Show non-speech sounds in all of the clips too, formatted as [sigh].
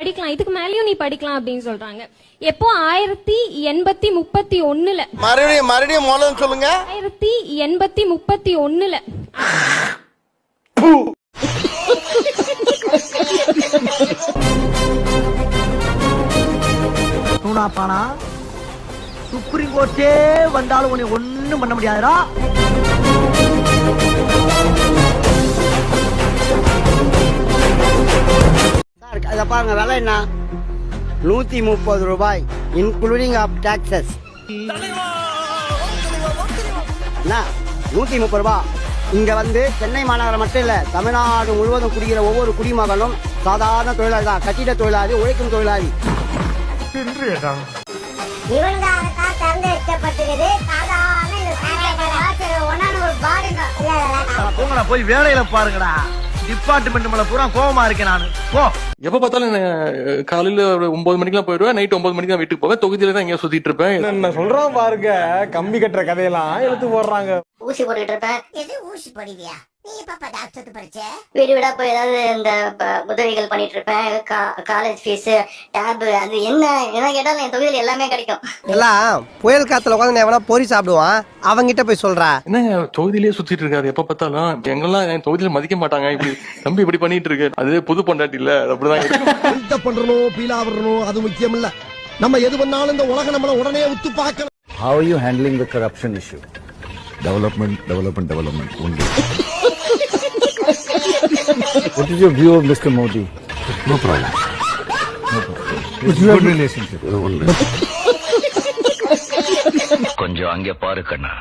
படிக்கலாம். இதுக்கு மேலயும் நீ படிக்கலாம் அப்படின்னு சொல்றாங்க. எப்போ? ஆயிரத்தி எண்பத்தி முப்பத்தி ஒண்ணுல. மறுபடியும் மறுபடியும் மூலம் சொல்லுங்க. ஆயிரத்தி எண்பத்தி முப்பத்தி ஒண்ணுல. பானா சுப்ரீம் கோர்ட்டே வந்தாலும் உன்னை ஒண்ணும் பண்ண முடியாதுடா. அதை பாருங்க விலை என்ன? நூத்தி முப்பது ரூபாய் இன்க்ளூடிங் ஆஃப் டாக்ஸஸ் என்ன? நூத்தி முப்பது ரூபாய் இங்க வந்து சென்னை மாநகரம் மட்டும் இல்ல தமிழ்நாடு முழுவதும் குடிக்கிற ஒவ்வொரு குடிமகனும் சாதாரண தொழிலாளி தான் கட்டிட தொழிலாளி உழைக்கும் தொழிலாளி. இவனுக்காகத்தான் தேர்ந்தெடுக்கப்பட்டிருக்குது சாதாரண இந்த சாதாரண ஒன்னான ஒரு பாருங்க போங்கடா போய் வேலையில பாருங்கடா. டிபார்ட்மெண்ட் மேல பூரா கோவமா இருக்கேன் நானு. போ. எப்ப பார்த்தாலும் நான் காலையில ஒரு ஒன்பது மணிக்கெல்லாம் போயிடுவேன் நைட் ஒன்பது மணிக்கு தான் வீட்டுக்கு போவேன். தொகுதியில தான் எங்கேயா சுத்திட்டு இருப்பேன். என்ன சொல்றான் பாருங்க கம்பி கட்டுற கதையெல்லாம் எடுத்து போடுறாங்க. ஊசி போட்டுக்கிட்டு இருப்பேன். எது ஊசி போடுவியா? வீடு வீடா போய் ஏதாவது இந்த உதவிகள் பண்ணிட்டு இருப்பேன் காலேஜ் ஃபீஸ் டேப் அது என்ன என்ன கேட்டாலும் என் தொகுதியில் எல்லாமே கிடைக்கும். எல்லாம் புயல் காத்துல உட்காந்து எவனா பொறி சாப்பிடுவான் அவங்கிட்ட போய் சொல்றா. என்னங்க தொகுதியிலேயே சுத்திட்டு இருக்காரு எப்ப பார்த்தாலும்? எங்கெல்லாம் என் தொகுதியில மதிக்க மாட்டாங்க இப்படி தம்பி இப்படி பண்ணிட்டு இருக்கு. அது புது பொண்டாட்டி இல்ல அப்படிதான் இருக்கு. பண்றணும் பீலா விடணும் அது முக்கியம் இல்ல நம்ம எது பண்ணாலும் இந்த உலகம் நம்மள உடனே உத்து பார்க்கணும். How are you handling the corruption issue? Development, development, development only. What is your view of Mr. Modi? No problem. No problem. It's good relationship. கொஞ்சம் அங்கே பாரு கண்ணா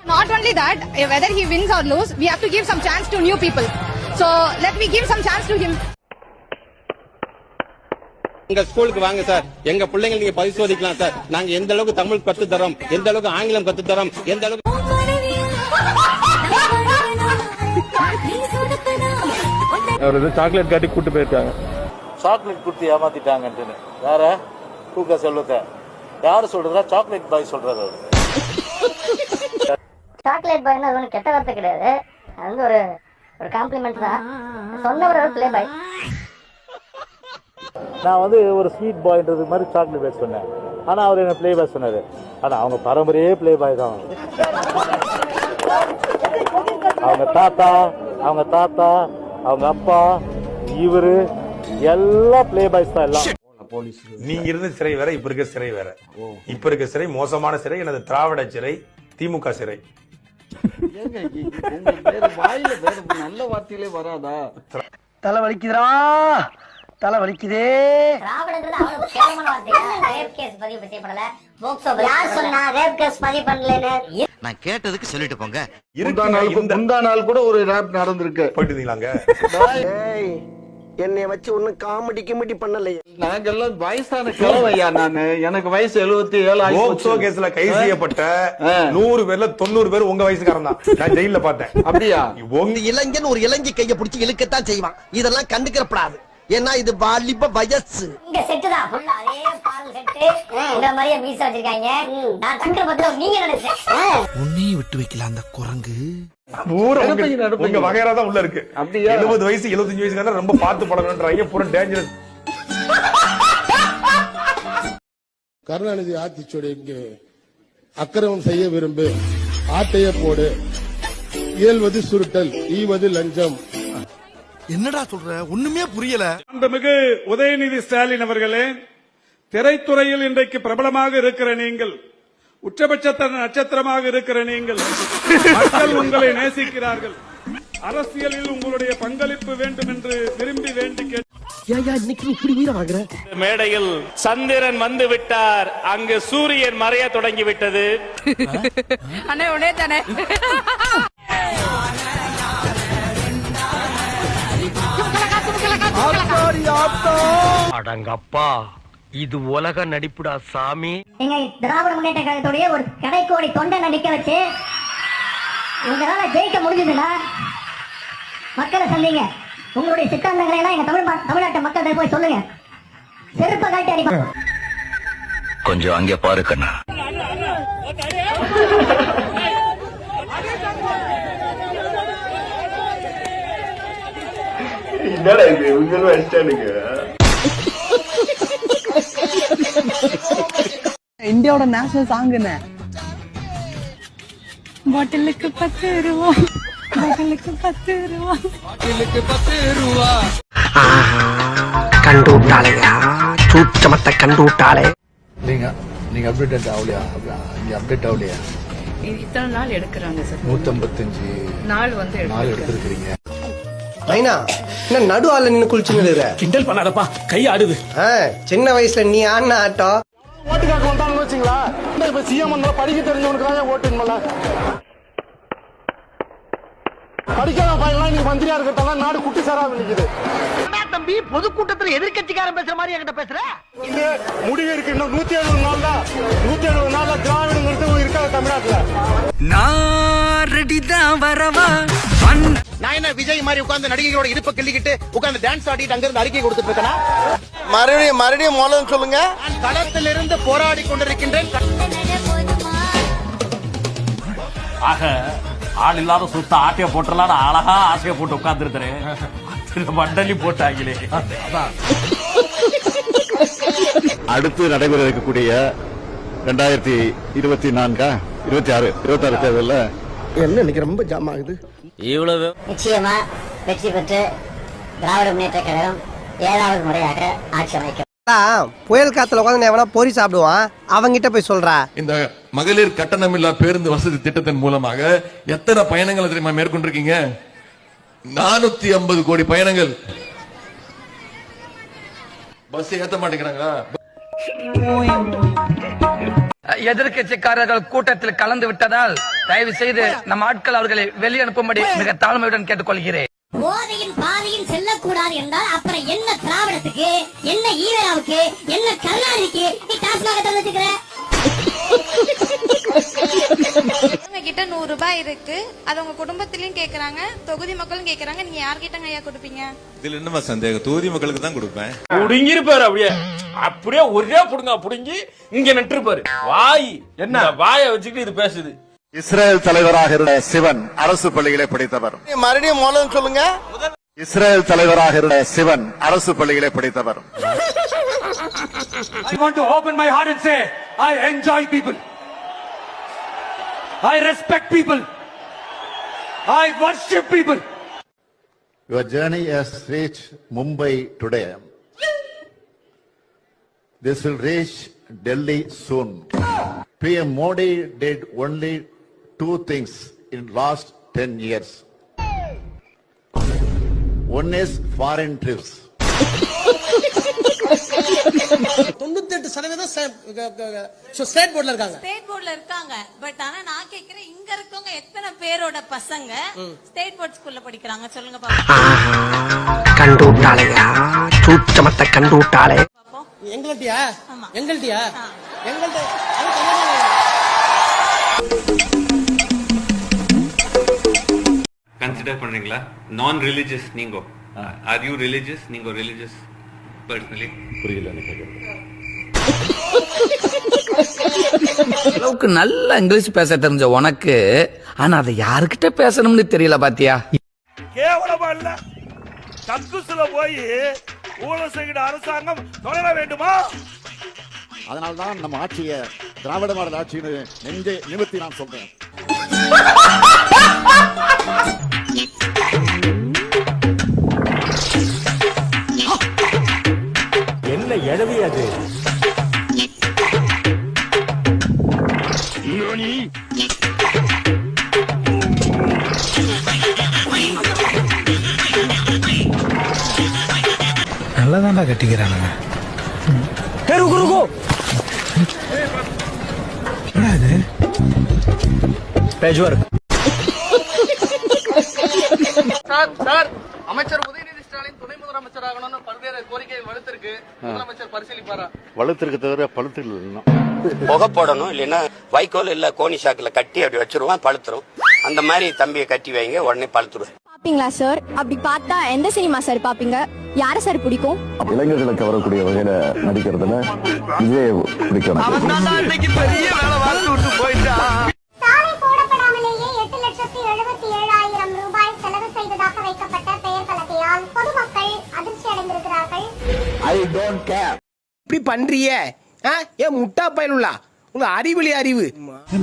Not only that, whether he wins or lose, we have to give some chance to new people. So let me give some chance to him. எங்க ஸ்கூலுக்கு வாங்க sir எங்க பிள்ளைங்க நீங்க பரிசோதிக்கலாம் sir நாங்க எந்த அளவுக்கு தமிழ் கத்து தரோம் எந்த அளவுக்கு ஆங்கிலம் கத்து தரோம் எந்த அளவுக்கு அவர் ஏதோ சாக்லேட் காட்டி கூட்டு போயிருக்காங்க. சாக்லேட் கொடுத்து ஏமாத்திட்டாங்கன்ட்டு யார? கூக்க சொல்லுங்க யாரு சொல்றதா? சாக்லேட் பாய் சொல்றாரு அவரு. சாக்லேட் பாய்னா அது ஒன்றும் கெட்ட வார்த்தை கிடையாது. அது வந்து ஒரு ஒரு காம்ப்ளிமெண்ட் தான். சொன்னவர் ஒரு பிளே பாய் நான் வந்து ஒரு ஸ்வீட் பாய்ன்றது மாதிரி சாக்லேட் பாய் சொன்னேன். ஆனா அவர் என்ன ப்ளே பாய் சொன்னாரு? ஆனா அவங்க பரம்பரையே ப்ளே பாய் தான் அவங்க. [laughs] அவங்க தாத்தா அவங்க தாத்தா அவங்க அப்பா இவரு எல்லாம் ப்ளே பாய்ஸ் தான் எல்லாம். நீங்க இருந்த சிறை வேற இப்ப இருக்க சிறை வேற. இப்ப இருக்க சிறை மோசமான சிறை எனது திராவிட சிறை திமுக சிறை. நல்ல வார்த்தையிலே வராதா? தலை வலிக்குதுடா. தலை வலிக்குதே நான் கேட்டதுக்கு சொல்லிட்டு போங்க. இருக்கு இந்த முந்தா நாள் கூட ஒரு ரேப் நடந்திருக்கு. போயிட்டு இருந்தீங்களாங்க ஏய் என்னைய வச்சு ஒன்னும் காமெடி கிமெடி பண்ணலையே. நாங்கெல்லாம் வயசான கிழவையா நானு? எனக்கு வயசு எழுபத்தி ஏழு போக்சோ கேஸ்ல கைது செய்யப்பட்ட நூறு பேர்ல தொண்ணூறு பேர் உங்க வயசுக்காரன் தான். நான் ஜெயில பார்த்தேன். அப்படியா? உங்க இளைஞன் ஒரு இளைஞ கைய பிடிச்சி இழுக்கத்தான் செய்வான். இதெல்லாம் கண்டுக்கிறப்படாது. ஏன்னா இது வாலிப வயசு. இங்க செட்டு தான். ஃபுல்லா அதே பால் செட்டு இந்த மாதிரியே மீச வச்சிருக்காங்க. நான் தங்குற பத்தில நீங்க நினைச்சேன் உன்னையும் விட்டு வைக்கல அந்த குரங்கு. உங்க- வகையறா தான் உள்ள இருக்கு. அப்படியா? எழுபது வயசு எழுபத்தஞ்சு வயசுக்காரன் ரொம்ப பார்த்து பழகணுன்றாங்க பூரா டேஞ்சரஸ் கருணாநிதி ஆத்திச்சோடு இங்கு அக்கிரமம் செய்ய விரும்பு. ஆட்டைய போடு. இயல்வது சுருட்டல் ஈவது லஞ்சம். என்னடா சொல்ற? ஒண்ணுமே புரியல. மிகு உதயநிதி ஸ்டாலின் அவர்களே திரைத்துறையில் இன்றைக்கு பிரபலமாக இருக்கிற நீங்கள் உச்சபட்ச நட்சத்திரமாக இருக்கிற நீங்கள் மக்கள் உங்களை நேசிக்கிறார்கள். அரசியலில் உங்களுடைய பங்களிப்பு வேண்டும் என்று விரும்பி வேண்டி மேடையில் சந்திரன் வந்து விட்டார். அங்கு சூரியன் மறைய தொடங்கி விட்டது. அடங்கப்பா இது உலக நடிப்புடா சாமி. நீங்க திராவிட முன்னேற்ற கழகத்துடைய ஒரு கடைக்கோடி தொண்டை நடிக்க வச்சு உங்களால ஜெயிக்க முடிஞ்சதுன்னா மக்களை சந்திங்க. உங்களுடைய சித்தாந்தங்களை எல்லாம் எங்க தமிழ் தமிழ்நாட்டு மக்கள்கிட்ட போய் சொல்லுங்க. செருப்ப காட்டி அடிப்பாங்க கொஞ்சம் அங்கே பாரு என்னடா இது? இவங்களும் வச்சிட்டானுங்க இந்தியாவோட நேஷனல் சாங் என்ன? பாட்டிலுக்கு பத்து ரூபா. பாட்டிலுக்கு பத்து ரூபா. பாட்டிலுக்கு பத்து ரூபா. கண்டு விட்டாளையா சூச்சமத்தை கண்டு விட்டாலே நீங்க நீங்க அப்டேட் ஆகலையா? நீங்க அப்டேட் ஆகலையா? இத்தனை நாள் எடுக்கிறாங்க சார். நூத்தம்பத்தஞ்சு நாள் வந்து நாள் எடுத்திருக்கிறீங்க. மைனா என்ன நடு ஆள்ல நின்னு குளிச்சுன்னு கிண்டல் பண்ணாதப்பா கை ஆடுது. சின்ன வயசுல நீ ஆடின ஆட்டம் ஓட்டுக்காக வந்தாங்கன்னு வச்சுங்களா? இப்ப சிஎம் வந்தா படிக்க தெரிஞ்சவனுக்கு தான் ஓட்டுங்களா படிக்காத பையன்லாம் நீங்க மந்திரியா இருக்கட்டாங்க நாடு குட்டி சாரா நிக்குது. தம்பி பொதுக்கூட்டத்துல எதிர்கட்சிக்காரன் பேசுற மாதிரி என்கிட்ட பேசுற? இந்த முடிவு இருக்கு இன்னும் நூத்தி எழுபது நாள் தான் நூத்தி எழுபது நாள்ல திராவிட நிறுத்தம் இருக்காது தமிழ்நாட்டுல. நான் ரெடி தான் வரவா? நான் என்ன விஜய் மாதிரி உட்கார்ந்து நடிகைகளோட இடுப்ப கிள்ளிக்கிட்டு உட்கார்ந்து டான்ஸ் ஆடிட்டு அங்க இருந்து அறிக்கை கொடுத்துட்டு இருக்கேனா மறுபடியும் மறுபடியும் முதல்ல சொல்லுங்க. நான் களத்திலிருந்து போராடி கொண்டிருக்கின்றேன். ஆக ஆள் இல்லாத சுத்த ஆட்டைய போட்டுலாம் அழகா ஆசையை போட்டு உட்கார்ந்துருக்கிறேன். மண்டலி போட்டாங்களே. அடுத்து நடைபெற இருக்கக்கூடிய ரெண்டாயிரத்தி இருபத்தி நான்கா? இருபத்தி ஆறு இருபத்தி ஆறு தேர்தலில் என்ன இன்னைக்கு ரொம்ப ஜாம் ஆகுது? இவ்வளவு நிச்சயமா வெற்றி பெற்று திராவிட முன்னேற்ற கழகம் ஏழாவது முறையாக ஆட்சி அமைக்கும். புயல் காத்துல உட்காந்து எவனா பொறி சாப்பிடுவான்? அவங்கிட்ட போய் சொல்றா. இந்த மகளிர் கட்டணமில்லா பேருந்து வசதி திட்டத்தின் மூலமாக எத்தனை பயணங்களை தெரியுமா மேற்கொண்டிருக்கீங்க? நானூத்தி ஐம்பது கோடி பயணங்கள். பஸ் ஏத்த மாட்டேங்கிறாங்களா? எதிர்கட்சிக்காரர்கள் கூட்டத்தில் கலந்து விட்டதால் தயவு செய்து நம் ஆட்கள் அவர்களை வெளியே அனுப்பும்படி மிக தாழ்மையுடன் கேட்டுக்கொள்கிறேன். போதையின் பாதையில் செல்லக்கூடாது என்றால் அப்புறம் என்ன திராவிடத்துக்கு என்ன ஈழாவுக்கு என்ன கருணாநிதிக்கு நீ டாஸ்மாக கிட்ட நூறு ரூபாய் இருக்கு. அது உங்க குடும்பத்திலயும் கேக்குறாங்க தொகுதி மக்களும் கேக்குறாங்க. நீங்க யார்கிட்டங்க ஐயா கொடுப்பீங்க? இதுல என்னமா சந்தேகம்? தொகுதி மக்களுக்கு தான் கொடுப்பேன். புடுங்கிருப்பாரு அப்படியே. அப்படியே ஒரே புடுங்க புடுங்கி இங்க நட்டுருப்பாரு வாய் என்ன? வாயை வச்சுக்கிட்டு இது பேசுது. இஸ்ரேல் தலைவராக இருந்த சிவன் அரசு பள்ளிகளை படித்தவர். மறுபடியும் முதல்ல சொல்லுங்க. இஸ்ரேல் தலைவராக இருந்த சிவன் அரசு பள்ளிகளை படித்தவர். I want to open my heart and say, I enjoy people. I respect people. I worship people. Your journey has reached Mumbai today. This will reach Delhi soon. PM Modi did only two things in last 10 years. One is foreign trips. தொண்ணூத்தி எட்டு சதவீதம் state போர்ட்ல இருக்காங்க. State போர்ட்ல இருக்காங்க. But ஆனா நான் கேக்குறேன் இங்க இருக்கவங்க எத்தனை பேரோட பசங்க ஸ்டேட் போர்ட் ஸ்கூல்ல படிக்கிறாங்க? சொல்லுங்க பாப்போம். கண்டு விட்டாளையா சூச்சமத்தை கண்டு விட்டாளே எங்கள்கிட்டயா? எங்கள்கிட்ட கன்சிடர் பண்றீங்களா நான் ரிலிஜியஸ் நீங்க ஆர் யூ ரிலிஜியஸ் நீங்க ரிலிஜியஸ் பர்சனலி புரியல எனக்கு அளவுக்கு நல்ல இங்கிலீஷ் பேச தெரிஞ்ச உனக்கு. ஆனா அதை யாருக்கிட்ட பேசணும்னு தெரியல பாத்தியா? கேவலமா இல்ல. கக்குசுல போய் ஊழல் செய்கிற அரசாங்கம் தொடர வேண்டுமா? அதனால்தான் நம்ம ஆட்சியை திராவிட மாடல் ஆட்சின்னு நெஞ்சை நிமித்தி நான் சொல்றேன். எழவி அது நல்லதாண்டா கட்டிக்கிறானுங்க. சார் சார் அமைச்சர் உதயநிதி ஸ்டாலின் துணை முதலமைச்சர் ஆகணும்னு பல்வேறு கோரிக்கைகள் வலுத்திருக்கு. முதலமைச்சர் பரிசீலிப்பாரா? வலுத்திருக்க தவிர பழுத்து புகை போடணும் இல்லைன்னா வைக்கோல் இல்ல கோணி சாக்குல கட்டி அப்படி வச்சிருவான் பழுத்துரும். அந்த மாதிரி தம்பியை கட்டி வைங்க உடனே பழுத்துரும் பாப்பீங்களா சார் அப்படி பார்த்தா எந்த சினிமா சார் பாப்பீங்க? யார சார் பிடிக்கும்? இளைஞர்களுக்கு வரக்கூடிய வகையில நடிக்கிறதுல விஜய் பிடிக்கும். ஐ டோன்ட் கேர் இப்படி பண்றியே? ஏன் முட்டா பயனுள்ளா உங்க அறிவுலி அறிவு.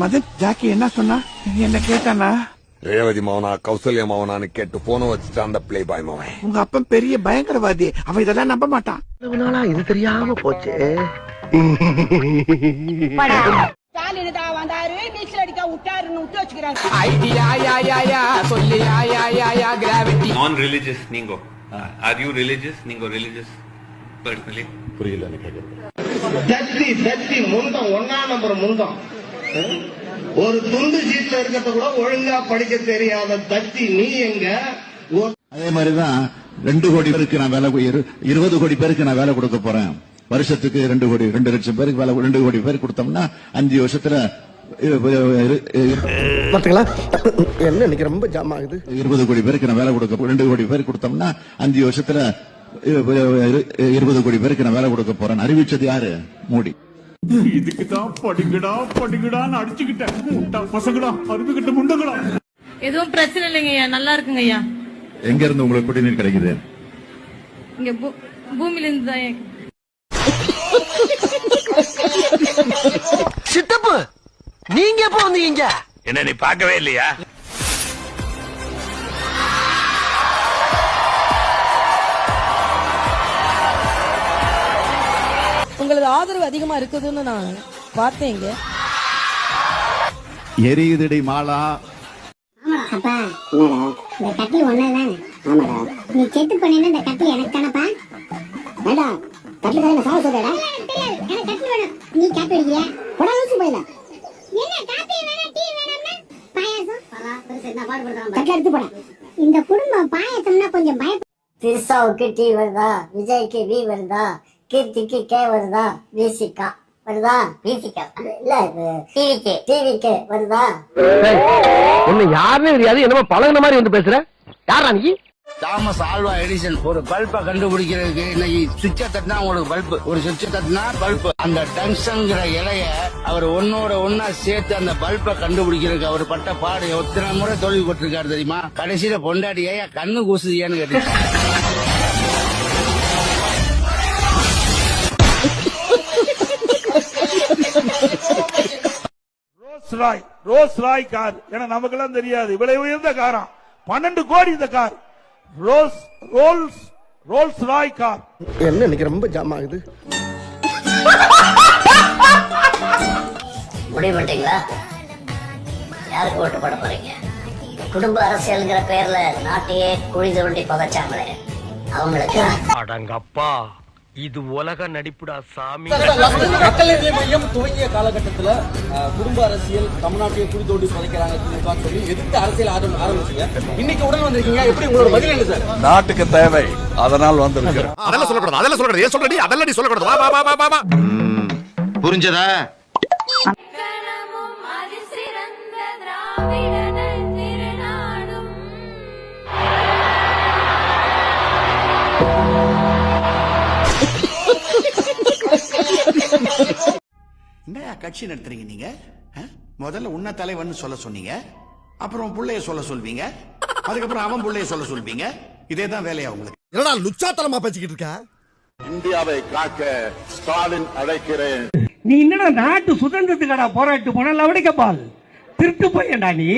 மதன் ஜாக்கி என்ன சொன்னா? என்ன கேட்டானா? ரேவதி மவனா கௌசல்யா மவனான்னு கேட்டு போன வச்சுட்டு அந்த பிளே பாய் மவன். உங்க அப்பன் பெரிய பயங்கரவாதி. அவன் இதெல்லாம் நம்ப மாட்டான். நாளா இது தெரியாம போச்சு. நீங்கோ. தத்தி தத்தி முந்தம் ஒன்னா நம்பர் முந்தம். ஒரு துண்டு சீட்ல இருக்கிறத கூட ஒழுங்கா படிக்க தெரியாத தத்தி நீ எங்க? அதே மாதிரிதான் ரெண்டு கோடி பேருக்கு நான் வேலை இரு- இருபது கோடி பேருக்கு நான் வேலை கொடுக்க போறேன். வருஷத்துக்கு ரெண்டு கோடி ரெண்டு லட்சம் பேருக்கு வேலை ரெண்டு கோடி பேருக்கு கொடுத்தோம்னா அஞ்சு வருஷத்துல என்ன இன்னைக்கு ரொம்ப ஜாம் ஆகுது? இருபது கோடி பேருக்கு நான் வேலை கொடுக்க ரெண்டு கோடி பேருக்கு கொடுத்தோம்னா அஞ்சு வருஷத்துல இருபது கோடி பேருக்கு நான் வேலை கொடுக்க போறேன். அறிவிச்சது யாரு? மோடி. இதுக்கு தான் படிங்கடா படிங்கடான்னு அடிச்சுக்கிட்டேன். முட்டா பசங்கடா அருமைக்கிட்ட முண்டங்கடா. எதுவும் பிரச்சனை இல்லைங்கய்யா நல்லா இருக்குங்க ஐயா. எங்க இருந்து உங்களுக்கு குடிநீர் கிடைக்குது? இங்க பூமியில இருந்து தான் சித்தப்பு நீங்க எப்ப வந்தீங்க என்ன நீ பார்க்கவே இல்லையா? உங்களது ஆதரவு அதிகமா இருக்குதுன்னு நான் பார்த்தேங்க. எரியுதடி மாலா. அப்பா. இந்த கட்டில் ஒன்னதானே ஆமாடா. நீ செத்து பண்ணினா இந்த கட்டில் எனக்கு தானப்பா? வேண்டாம் கட்டில் தானே சாவ சொல்றடா எனக்கு கட்டில் வேணும். நீ காப்பி அடிக்கிறியா? போடா லூசு போயில என்ன காப்பி வேணா டீ வேணாம்னா? பாயாசம்? கட்டில் எடுத்து போடா. இந்த குடும்பம் பாயாசம்னா கொஞ்சம் பய திருசாவுக்கு டீ வருதா? விஜய்க்கு வி வருதா? கீர்த்திக்கு கே வருதா? விசிகா வருதா? விசிகா இல்ல டிவிக்கு. டிவிக்கு வருதா? உன்னை யாருன்னு தெரியாது. என்னமோ பழகுன மாதிரி வந்து பேசுற. யாரா நீ? தாமஸ் ஆல்வா எடிசன் ஒரு பல்பை கண்டுபிடிக்கிறதுக்கு இன்னைக்கு சுவிட்ச தட்டினா உங்களுக்கு பல்பு. ஒரு சுவிட்ச தட்டினா பல்பு. அந்த டங்ஷன்ங்கிற இலைய அவர் ஒன்னோட ஒன்னா சேர்த்து அந்த பல்பை கண்டுபிடிக்கிறதுக்கு அவர் பட்ட பாடு எத்தனை முறை தோல்வி கொட்டிருக்காரு தெரியுமா? கடைசியில பொண்டாடி ஏன் கண்ணு கூசுதியான்னு கேட்டு Rolls Royce Rolls Royce car. ஏன்னா நமக்கெல்லாம் தெரியாது. விலை உயர்ந்த காரா. பன்னெண்டு கோடி இந்த car. Rolls Rolls Rolls Royce car. என்ன இன்னைக்கு ரொம்ப ஜாம் ஆகுது. முடிவு பண்ணிட்டீங்களா? யாருக்கு ஓட்டு போட போறீங்க? குடும்ப அரசியல்ங்கிற பேர்ல நாட்டையே குழி தோண்டி பகைச்சாங்களே அவங்களுக்கு? அடங்கப்பா. இது உலக நடிப்புடா சாமி. மக்கள் நீதி மையம் துவங்கிய காலகட்டத்துல குடும்ப அரசியல் தமிழ்நாட்டையே குடி தோண்டி புதைக்கிறாங்க சொல்லி எதிர்த்து அரசியல் ஆரம் ஆரம்பிச்சீங்க. இன்னைக்கு உடனே வந்திருக்கீங்க. எப்படி உங்களோட பதில் என்ன சார்? நாட்டுக்கு தேவை. அதனால் வந்திருக்கிறேன் அதெல்லாம் சொல்லக்கூடாது அதெல்லாம் சொல்லக்கூடாது. ஏன் சொல்றடி? அதெல்லாம் நீ சொல்லக்கூடாது. வா வா வா வா வா. புரிஞ்சதா? என்ன கட்சி நடத்துறீங்க நீங்க? முதல்ல உன்ன தலைவன் சொல்ல சொன்னீங்க. அப்புறம் புள்ளைய சொல்ல சொல்வீங்க. அதுக்கப்புறம் அவன் புள்ளைய சொல்ல சொல்வீங்க. இதே தான் வேலையா உங்களுக்கு? என்னடா லுச்சாத்தனமா பேசிக்கிட்டு இருக்க? இந்தியாவை காக்க ஸ்டாலின் அழைக்கிறேன். நீ என்னடா நாட்டு சுதந்திரத்துக்கடா போராட்டு போன? லவடிக்க பால். திருட்டு போயேண்டா நீ.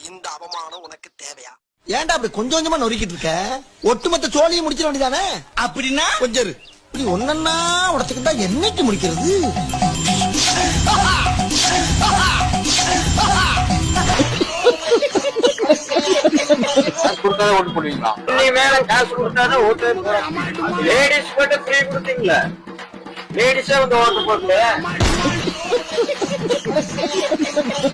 இந்த அவமானம் உனக்கு தேவையா? ஏன்டா அப்படி கொஞ்சம் கொஞ்சமா நொறுக்கிட்டு இருக்க? ஒட்டுமொத்த சோழியை முடிச்சிட வேண்டியதானே? அப்படின்னா? கொஞ்சம். இப்படி ஒன்னொன்னா உடச்சுக்கிட்டா என்னைக்கு முடிக்கிறது? நீ மேல காசு கொடுத்தாதான் ஓட்டு லேடிஸ் மட்டும் ஃப்ரீ கொடுத்தீங்களா லேடிஸே வந்து ஓட்டு போடல